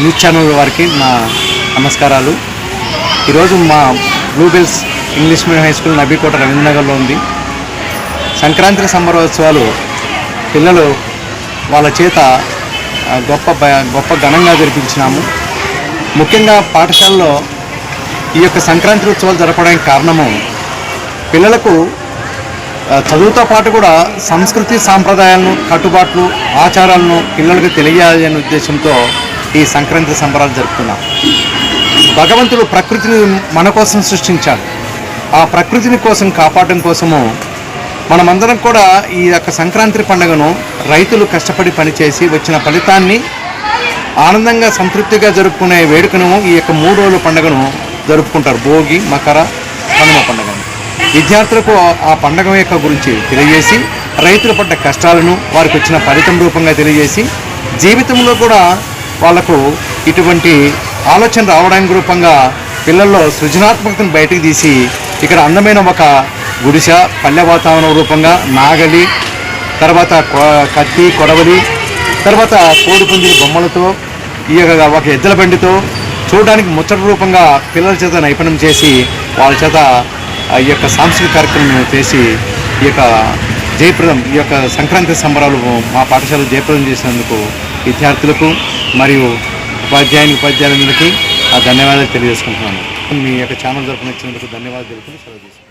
News channel వారికి నా నమస్కారాలు. ఈరోజు మా Bluebells English medium high school Nabikota రవీంద్రనగర్లో ఉంది. సంక్రాంతి సంబరోత్సవాలు పిల్లలు వాళ్ళ చేత గొప్ప గొప్ప ఘనంగా జరిపించినాము. ముఖ్యంగా పాఠశాలలో ఈ యొక్క సంక్రాంతి ఉత్సవాలు జరపడానికి కారణము పిల్లలకు చదువుతో పాటు కూడా సంస్కృతి సాంప్రదాయాలను కట్టుబాట్లు ఆచారాలను పిల్లలకు తెలియాలనే ఉద్దేశంతో ఈ సంక్రాంతి సంబరాలు జరుపుకున్నాం. భగవంతుడు ప్రకృతిని మన కోసం సృష్టించాడు. ఆ ప్రకృతిని కోసం కాపాడడం కోసము మనమందరం కూడా ఈ యొక్క సంక్రాంతి పండుగను రైతులు కష్టపడి పనిచేసి వచ్చిన ఫలితాన్ని ఆనందంగా సంతృప్తిగా జరుపుకునే వేడుకను ఈ యొక్క మూడు రోజుల పండుగను జరుపుకుంటారు. భోగి మకర కనుమ పండుగను. విద్యార్థులకు ఆ పండుగ యొక్క గురించి తెలియజేసి రైతులు పడ్డ కష్టాలను వారికి వచ్చిన ఫలితం రూపంగా తెలియజేసి జీవితంలో కూడా వాళ్ళకు ఇటువంటి ఆలోచన రావడానికి రూపంగా పిల్లల్లో సృజనాత్మకతను బయటకు తీసి ఇక్కడ అందమైన ఒక గుడిసె పల్లె వాతావరణం రూపంగా నాగలి తర్వాత కొ- కత్తి కొడవలి తర్వాత కోడిపుంజి బొమ్మలతో ఈ యొక్క ఒక ఎద్దుల బండితో చూడడానికి ముచ్చట రూపంగా పిల్లల చేత నైపుణ్యం చేసి వాళ్ళ చేత ఆ ఈ యొక్క సాంస్కృతిక కార్యక్రమం చేసి ఈ యొక్క జయప్రదం ఈ యొక్క సంక్రాంతి సంబరాలు మా పాఠశాల జయప్రదం చేసినందుకు విద్యార్థులకు మరియు ఉపాధ్యాయుని ఉపాధ్యాయులందరికీ ఆ ధన్యవాదాలు తెలియజేసుకుంటున్నాను. మీ యొక్క ఛానల్ తరఫున ఇచ్చినందుకు ధన్యవాదాలు తెలుపుతూ సెలవు తీసుకుంటున్నాను.